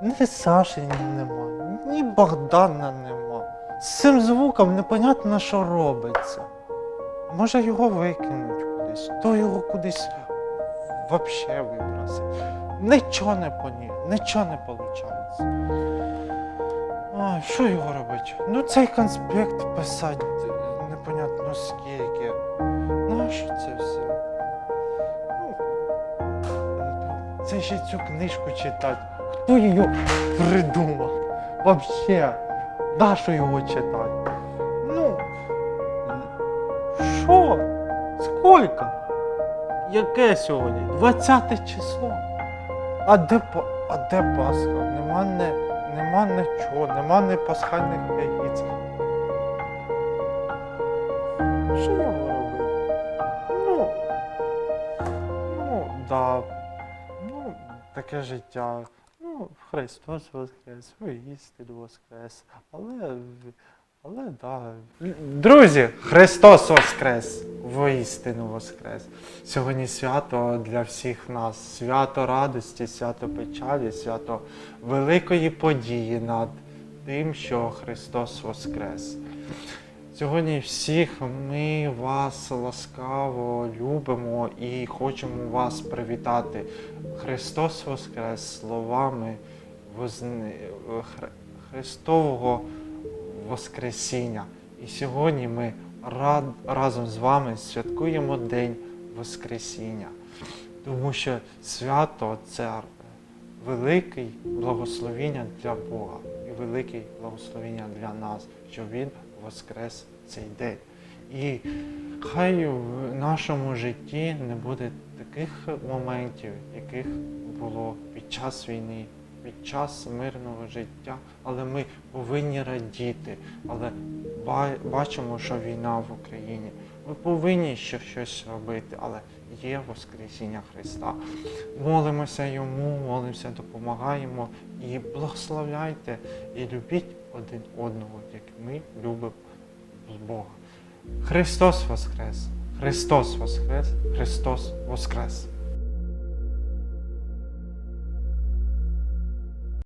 дяді Саші нема, ні Богдана нема. З цим звуком непонятно, що робиться. Може його викинуть кудись, то його кудись вообще вибросить. Нічого не поні, нічого не виходить. А, що його робити? Ну цей конспект писати непонятно скільки. Нащо це все? Ну, це ще цю книжку читати. Хто її придумав? Вообще, да, що його читати? Ну, що? Скільки? Яке сьогодні? 20 число. А де, а де Пасха? Нема, не, нема нічого, нема не пасхальних яєць. Що його робити? Ну, ну, да. Ну, таке життя. Ну, Христос Воскрес, істину Воскрес. Але, але да. Друзі, Христос Воскрес! Воістину Воскрес! Сьогодні свято для всіх нас. Свято радості, свято печалі, свято великої події над тим, що Христос Воскрес. Сьогодні всіх ми вас ласкаво любимо і хочемо вас привітати. Христос Воскрес словами возни... Хр- Христового Воскресіння. І сьогодні ми рад... разом з вами святкуємо День Воскресіння, тому що свято це великий благословіння для Бога і великий благословіння для нас, що Він воскрес цей день. І хай в нашому житті не буде таких моментів, яких було під час війни, під час мирного життя, але ми повинні радіти, але бачимо, що війна в Україні. Ми повинні ще щось робити, але є Воскресіння Христа. Молимося йому, молимося, допомагаємо і благословляйте і любіть один одного, як ми любимо Бога. Христос Воскрес! Христос Воскрес! Христос Воскрес!